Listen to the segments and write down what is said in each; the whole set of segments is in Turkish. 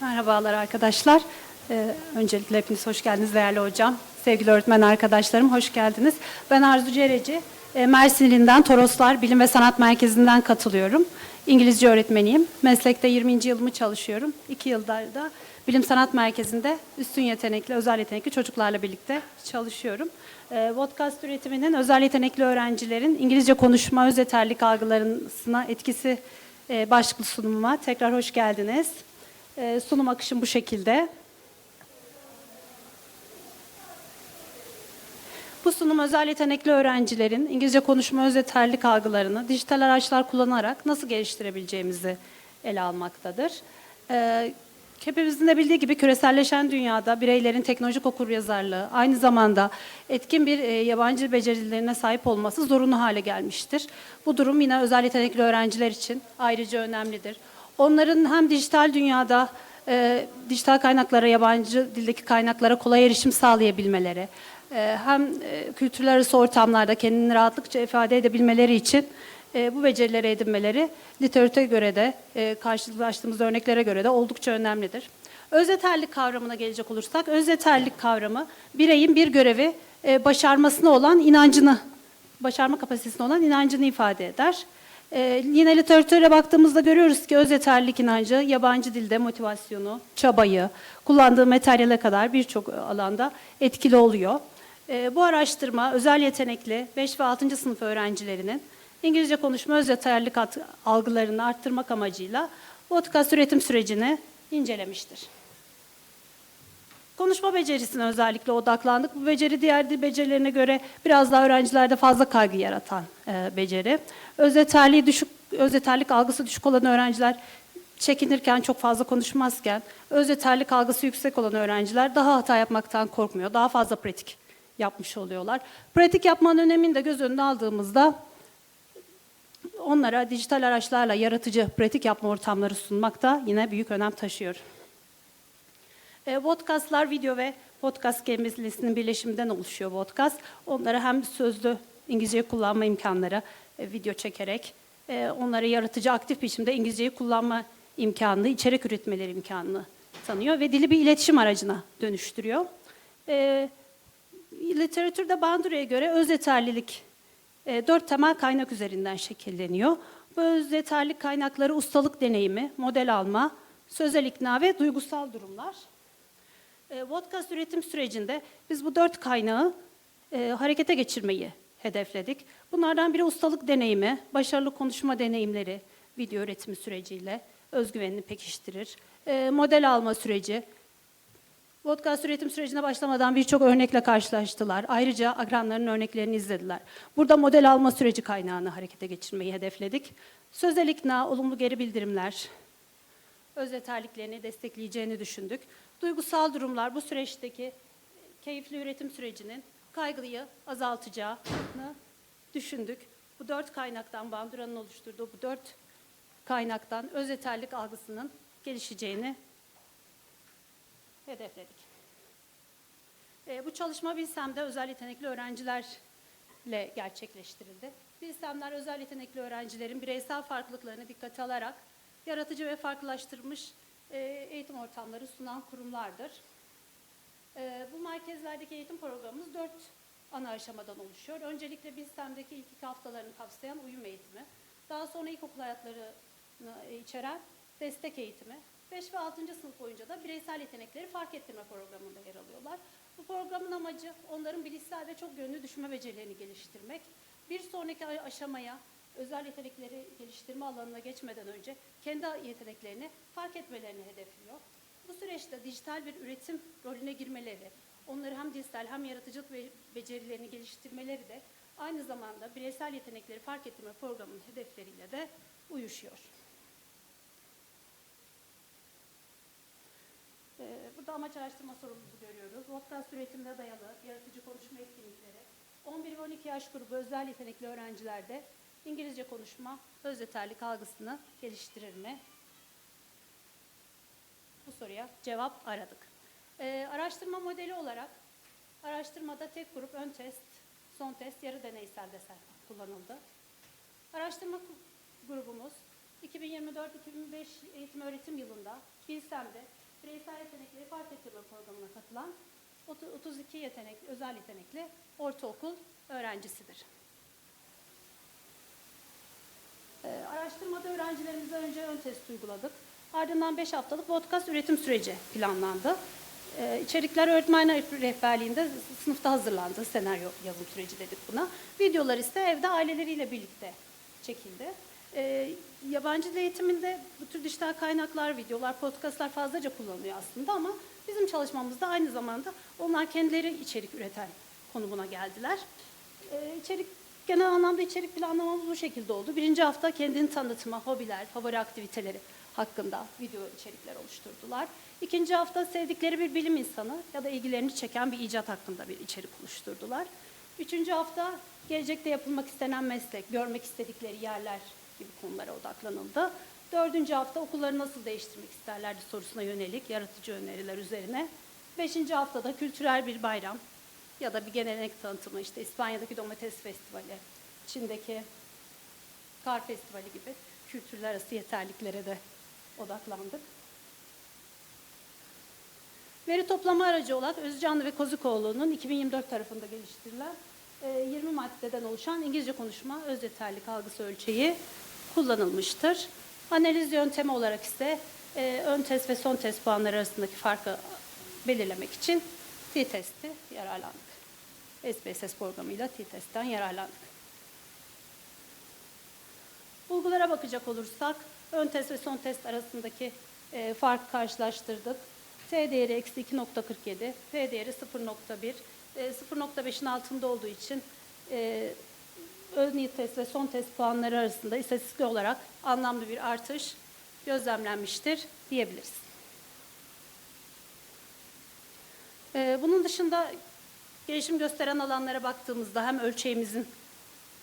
Merhabalar arkadaşlar. Ee, öncelikle hepiniz hoş geldiniz değerli hocam. Sevgili öğretmen arkadaşlarım hoş geldiniz. Ben Arzu Cereci. E, Mersin ilinden Toroslar Bilim ve Sanat Merkezi'nden katılıyorum. İngilizce öğretmeniyim. Meslekte 20. yılımı çalışıyorum. 2 yıldır da Bilim Sanat Merkezi'nde üstün yetenekli, özel yetenekli çocuklarla birlikte çalışıyorum. E, podcast üretiminin özel yetenekli öğrencilerin İngilizce konuşma öz yeterlik algılarına etkisi e, başlıklı sunumuma tekrar hoş geldiniz. E, sunum akışım bu şekilde. Bu sunum özel yetenekli öğrencilerin İngilizce konuşma öz yeterlik algılarını dijital araçlar kullanarak nasıl geliştirebileceğimizi ele almaktadır. Ee, hepimizin de bildiği gibi küreselleşen dünyada bireylerin teknolojik okuryazarlığı aynı zamanda etkin bir e, yabancı becerilerine sahip olması zorunlu hale gelmiştir. Bu durum yine özel yetenekli öğrenciler için ayrıca önemlidir. Onların hem dijital dünyada e, dijital kaynaklara, yabancı dildeki kaynaklara kolay erişim sağlayabilmeleri, e, hem e, kültürler arası ortamlarda kendini rahatlıkça ifade edebilmeleri için e, bu becerileri edinmeleri literatüre göre de e, karşılaştığımız örneklere göre de oldukça önemlidir. Öz yeterlik kavramına gelecek olursak, öz yeterlik kavramı bireyin bir görevi e, başarmasına olan inancını, başarma kapasitesine olan inancını ifade eder. Ee, yine literatüre baktığımızda görüyoruz ki öz yeterlilik inancı yabancı dilde motivasyonu, çabayı, kullandığı materyale kadar birçok alanda etkili oluyor. Ee, bu araştırma özel yetenekli 5 ve 6. sınıf öğrencilerinin İngilizce konuşma öz yeterlilik algılarını arttırmak amacıyla podcast üretim sürecini incelemiştir. Konuşma becerisine özellikle odaklandık. Bu beceri diğer becerilerine göre biraz daha öğrencilerde fazla kaygı yaratan e, beceri. Öz yeterliği düşük, öz yeterlik algısı düşük olan öğrenciler çekinirken çok fazla konuşmazken, öz yeterlik algısı yüksek olan öğrenciler daha hata yapmaktan korkmuyor, daha fazla pratik yapmış oluyorlar. Pratik yapmanın önemini de göz önüne aldığımızda onlara dijital araçlarla yaratıcı pratik yapma ortamları sunmak da yine büyük önem taşıyor. E, podcastlar video ve podcast kelimesinin birleşiminden oluşuyor podcast. Onlara hem sözlü İngilizceyi kullanma imkanları, e, video çekerek, e, onlara yaratıcı aktif biçimde İngilizceyi kullanma imkanını, içerik üretmeleri imkanını tanıyor ve dili bir iletişim aracına dönüştürüyor. E, literatürde Bandura'ya göre öz yeterlilik e, dört temel kaynak üzerinden şekilleniyor. Bu öz yeterlilik kaynakları ustalık deneyimi, model alma, sözel ikna ve duygusal durumlar. E, üretim sürecinde biz bu dört kaynağı e, harekete geçirmeyi hedefledik. Bunlardan biri ustalık deneyimi, başarılı konuşma deneyimleri video üretimi süreciyle özgüvenini pekiştirir. E, model alma süreci, Podcast üretim sürecine başlamadan birçok örnekle karşılaştılar. Ayrıca akranların örneklerini izlediler. Burada model alma süreci kaynağını harekete geçirmeyi hedefledik. Sözel ikna, olumlu geri bildirimler, öz yeterliklerini destekleyeceğini düşündük. Duygusal durumlar bu süreçteki keyifli üretim sürecinin kaygıyı azaltacağını düşündük. Bu dört kaynaktan, Bandura'nın oluşturduğu bu dört kaynaktan öz yeterlik algısının gelişeceğini hedefledik. E, bu çalışma Bilsem'de özel yetenekli öğrencilerle gerçekleştirildi. Bilsemler özel yetenekli öğrencilerin bireysel farklılıklarını dikkate alarak yaratıcı ve farklılaştırmış eğitim ortamları sunan kurumlardır. E, bu merkezlerdeki eğitim programımız dört ana aşamadan oluşuyor. Öncelikle Bilsem'deki ilk iki haftalarını kapsayan uyum eğitimi, daha sonra ilkokul hayatlarını içeren destek eğitimi, 5 ve 6. sınıf boyunca da bireysel yetenekleri fark ettirme programında yer alıyorlar. Bu programın amacı onların bilişsel ve çok yönlü düşünme becerilerini geliştirmek. Bir sonraki aşamaya özel yetenekleri geliştirme alanına geçmeden önce kendi yeteneklerini fark etmelerini hedefliyor. Bu süreçte dijital bir üretim rolüne girmeleri, onları hem dijital hem yaratıcılık ve becerilerini geliştirmeleri de aynı zamanda bireysel yetenekleri fark ettirme programının hedefleriyle de uyuşuyor. Ee, Burada amaç araştırma sorumluluğu görüyoruz. Podcast üretimine dayalı yaratıcı konuşma etkinlikleri. 11 ve 12 yaş grubu özel yetenekli öğrencilerde İngilizce konuşma, öz yeterlik algısını geliştirir mi? Bu soruya cevap aradık. Ee, araştırma modeli olarak araştırmada tek grup ön test, son test, yarı deneysel desen kullanıldı. Araştırma grubumuz 2024-2025 eğitim öğretim yılında Bilsem'de bireysel yetenekleri fark ettirme programına katılan 30 32 yetenek, özel yetenekli ortaokul öğrencisidir. Ee, araştırmada öğrencilerimize önce ön test uyguladık. Ardından 5 haftalık podcast üretim süreci planlandı. Ee, içerikler öğretmen rehberliğinde sınıfta hazırlandı. Senaryo yazım süreci dedik buna. Videolar ise evde aileleriyle birlikte çekildi. Ee, yabancı dil eğitiminde bu tür dijital kaynaklar, videolar, podcastlar fazlaca kullanılıyor aslında ama bizim çalışmamızda aynı zamanda onlar kendileri içerik üreten konumuna geldiler. Ee, içerik genel anlamda içerik planlamamız bu şekilde oldu. Birinci hafta kendini tanıtma, hobiler, favori aktiviteleri hakkında video içerikler oluşturdular. İkinci hafta sevdikleri bir bilim insanı ya da ilgilerini çeken bir icat hakkında bir içerik oluşturdular. Üçüncü hafta gelecekte yapılmak istenen meslek, görmek istedikleri yerler gibi konulara odaklanıldı. Dördüncü hafta okulları nasıl değiştirmek isterlerdi sorusuna yönelik yaratıcı öneriler üzerine. Beşinci haftada kültürel bir bayram ya da bir gelenek tanıtımı işte İspanya'daki domates festivali, Çin'deki kar festivali gibi kültürler arası yeterliklere de odaklandık. Veri toplama aracı olarak Özcanlı ve Kozikoğlu'nun 2024 tarafında geliştirilen e, 20 maddeden oluşan İngilizce konuşma öz yeterlik algısı ölçeği kullanılmıştır. Analiz yöntemi olarak ise e, ön test ve son test puanları arasındaki farkı belirlemek için t-testi yararlandık. SPSS programıyla t-testten yararlandık. Bulgulara bakacak olursak ön test ve son test arasındaki e, farkı karşılaştırdık. T değeri eksi 2.47, P değeri 0.1. E, 0.5'in altında olduğu için e, ön test ve son test puanları arasında istatistik olarak anlamlı bir artış gözlemlenmiştir diyebiliriz. E, bunun dışında gelişim gösteren alanlara baktığımızda hem ölçeğimizin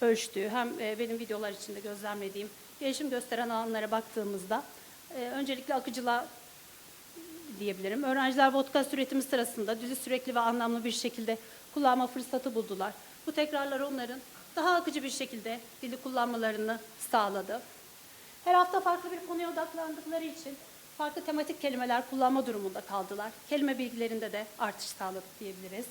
ölçtüğü hem e, benim videolar içinde gözlemlediğim gelişim gösteren alanlara baktığımızda e, öncelikle akıcılığa diyebilirim. Öğrenciler podcast üretimi sırasında dili sürekli ve anlamlı bir şekilde kullanma fırsatı buldular. Bu tekrarlar onların daha akıcı bir şekilde dili kullanmalarını sağladı. Her hafta farklı bir konuya odaklandıkları için farklı tematik kelimeler kullanma durumunda kaldılar. Kelime bilgilerinde de artış sağladık diyebiliriz.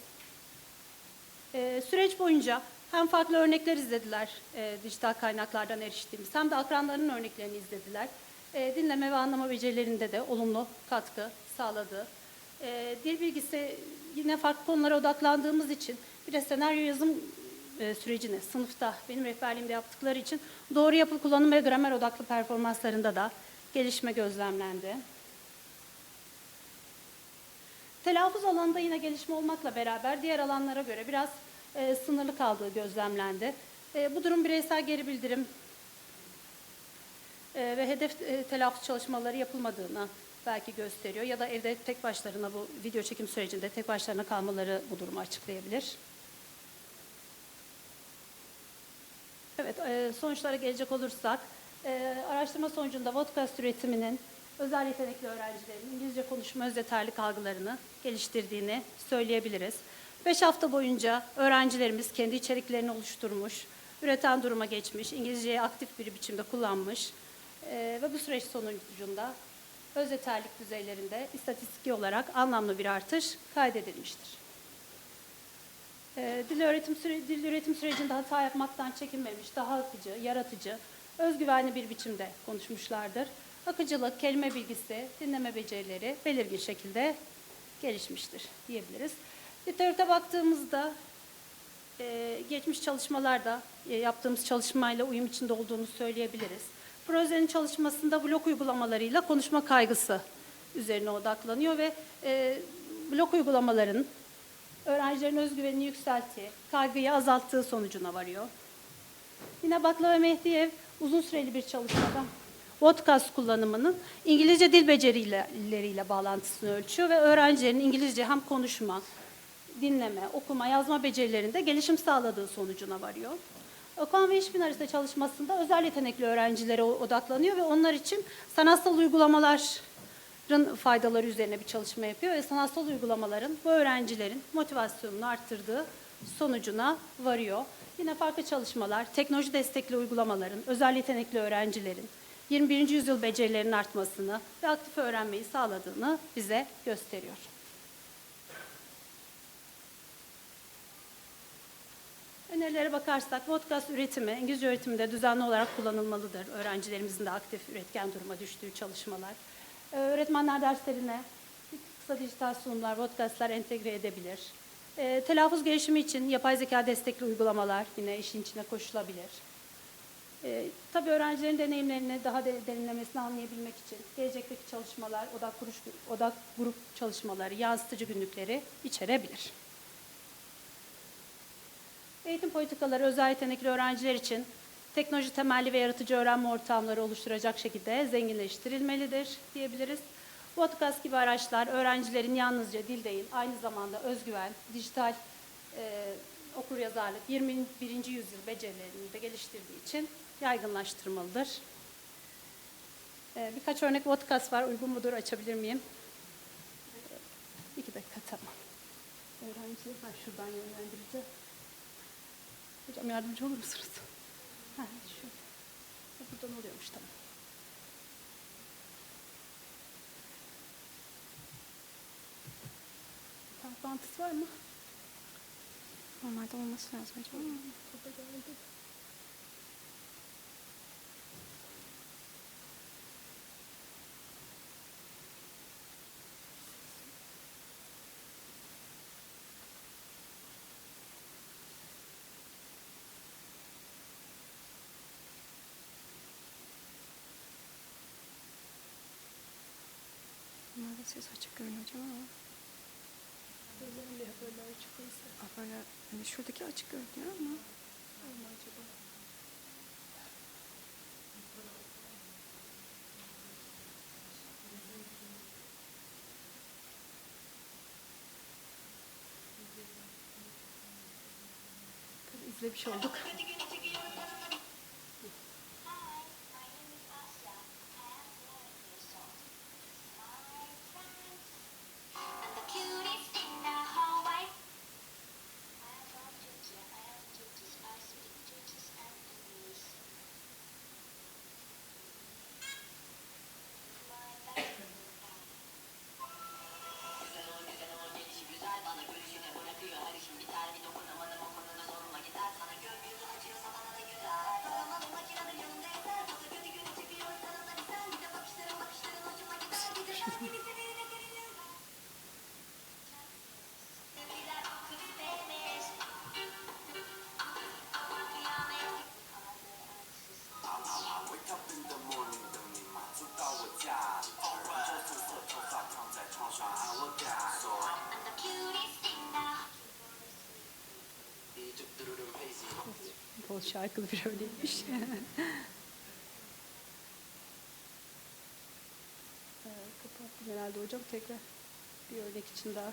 Ee, süreç boyunca hem farklı örnekler izlediler e, dijital kaynaklardan eriştiğimiz hem de akranlarının örneklerini izlediler. E, dinleme ve anlama becerilerinde de olumlu katkı sağladı. E, dil bilgisi yine farklı konulara odaklandığımız için bir de senaryo yazım e, sürecini sınıfta benim rehberliğimde yaptıkları için doğru yapı kullanım ve gramer odaklı performanslarında da gelişme gözlemlendi. Telaffuz alanında yine gelişme olmakla beraber diğer alanlara göre biraz e, sınırlı kaldığı gözlemlendi. E, bu durum bireysel geri bildirim e, ve hedef e, telaffuz çalışmaları yapılmadığını belki gösteriyor ya da evde tek başlarına bu video çekim sürecinde tek başlarına kalmaları bu durumu açıklayabilir. Evet, e, sonuçlara gelecek olursak, e, araştırma sonucunda podcast üretiminin özel yetenekli öğrencilerin İngilizce konuşma öz algılarını geliştirdiğini söyleyebiliriz. Beş hafta boyunca öğrencilerimiz kendi içeriklerini oluşturmuş, üreten duruma geçmiş, İngilizceyi aktif bir biçimde kullanmış e, ve bu süreç sonucunda öz yeterlik düzeylerinde istatistiki olarak anlamlı bir artış kaydedilmiştir. E, dil öğretim süre, dil üretim sürecinde hata yapmaktan çekinmemiş, daha akıcı, yaratıcı, özgüvenli bir biçimde konuşmuşlardır. Akıcılık, kelime bilgisi, dinleme becerileri belirgin şekilde gelişmiştir diyebiliriz. Literatüre baktığımızda e, geçmiş çalışmalarda e, yaptığımız çalışmayla uyum içinde olduğunu söyleyebiliriz. Projenin çalışmasında blok uygulamalarıyla konuşma kaygısı üzerine odaklanıyor ve e, blok uygulamaların öğrencilerin özgüvenini yükselttiği, kaygıyı azalttığı sonucuna varıyor. Yine Bakla ve Mehdiyev uzun süreli bir çalışmada podcast kullanımının İngilizce dil becerileriyle bağlantısını ölçüyor ve öğrencilerin İngilizce hem konuşma, dinleme, okuma, yazma becerilerinde gelişim sağladığı sonucuna varıyor. Okan ve İşbin çalışmasında özel yetenekli öğrencilere odaklanıyor ve onlar için sanatsal uygulamaların faydaları üzerine bir çalışma yapıyor ve sanatsal uygulamaların bu öğrencilerin motivasyonunu arttırdığı sonucuna varıyor. Yine farklı çalışmalar, teknoloji destekli uygulamaların, özel yetenekli öğrencilerin 21. yüzyıl becerilerinin artmasını ve aktif öğrenmeyi sağladığını bize gösteriyor. Önerilere bakarsak podcast üretimi, İngilizce öğretiminde düzenli olarak kullanılmalıdır. Öğrencilerimizin de aktif üretken duruma düştüğü çalışmalar. Ee, Öğretmenler derslerine kısa dijital sunumlar, podcastlar entegre edebilir. Ee, telaffuz gelişimi için yapay zeka destekli uygulamalar yine işin içine koşulabilir. Ee, tabii öğrencilerin deneyimlerini daha de, derinlemesine anlayabilmek için gelecekteki çalışmalar, odak, kuruş, odak grup çalışmaları, yansıtıcı günlükleri içerebilir. Eğitim politikaları özel yetenekli öğrenciler için teknoloji temelli ve yaratıcı öğrenme ortamları oluşturacak şekilde zenginleştirilmelidir diyebiliriz. Podcast gibi araçlar öğrencilerin yalnızca dil değil, aynı zamanda özgüven, dijital e, okuryazarlık, 21. yüzyıl becerilerini de geliştirdiği için yaygınlaştırmalıdır. E, birkaç örnek podcast var, uygun mudur açabilir miyim? İki dakika tamam. Öğrenci, ha, şuradan yönlendireceğim. Hocam yardımcı olur musunuz? Ha, şu. Ha, Buradan oluyormuş tamam. Toplantısı var mı? Normalde olması lazım acaba. Burada geldi. Normalde ses açık görünüyor hocam ama. Özellikle haberler çıkıyorsa. Aa, böyle hani şuradaki açık görünüyor ama. Olma acaba? Tabii izlemiş olduk. Bol şarkılı bir öyleymiş. Ee, Kapattım herhalde hocam. Tekrar bir örnek için daha.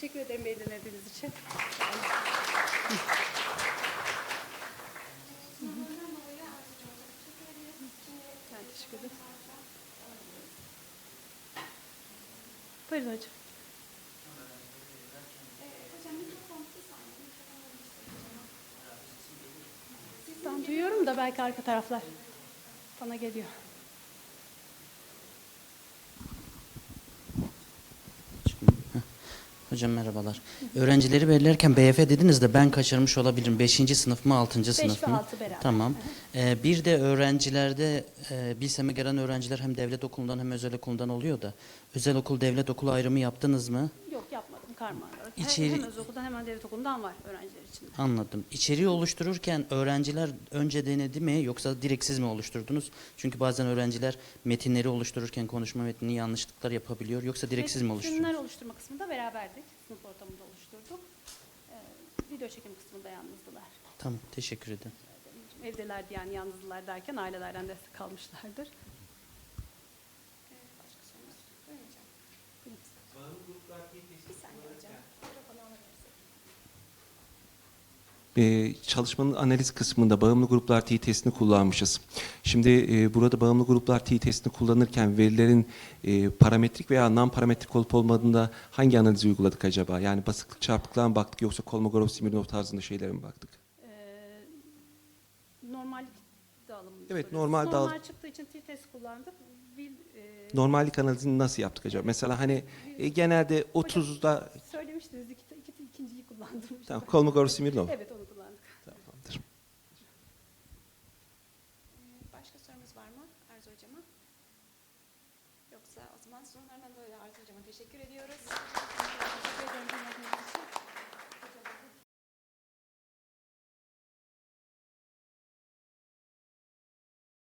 Teşekkür ederim beni dinlediğiniz için. Ben teşekkür ederim. Buyurun hocam. Ben duyuyorum da belki arka taraflar bana geliyor. Hocam merhabalar. Öğrencileri belirlerken BF dediniz de ben kaçırmış olabilirim. 5. sınıf mı 6. sınıf ve mı? altı beraber. Tamam. Ee, bir de öğrencilerde e, BİSEM'e gelen öğrenciler hem devlet okulundan hem özel okulundan oluyor da özel okul devlet okulu ayrımı yaptınız mı? Karma. Hem- İçeri- Hem okuldan hemen devlet okulundan var öğrenciler için. Anladım. İçeriği oluştururken öğrenciler önce denedi mi yoksa direkt siz mi oluşturdunuz? Çünkü bazen öğrenciler metinleri oluştururken konuşma metnini yanlışlıklar yapabiliyor. Yoksa direkt siz mi oluşturdunuz? Metinler oluşturma kısmında beraberdik. Sınıf ortamında oluşturduk. Ee, video çekim kısmında yalnızdılar. Tamam, teşekkür ederim. Evdelerdi yani yalnızdılar derken ailelerden destek almışlardır. Ee, çalışmanın analiz kısmında bağımlı gruplar t testini kullanmışız. Şimdi e, burada bağımlı gruplar t testini kullanırken verilerin e, parametrik veya non parametrik olup olmadığında hangi analizi uyguladık acaba? Yani basıklık çarpıklığa mı baktık yoksa Kolmogorov Smirnov tarzında şeylere mi baktık? Ee, normallik dağılımını Evet, normal dağılım. Normal çıktığı için t-test kullandık. Bil, e, Normallik analizini nasıl yaptık acaba? Mesela hani e, genelde 30'da söylemiştiniz iki, iki, ikinciyi kullandım. tamam, Kolmogorov Smirnov. Evet onu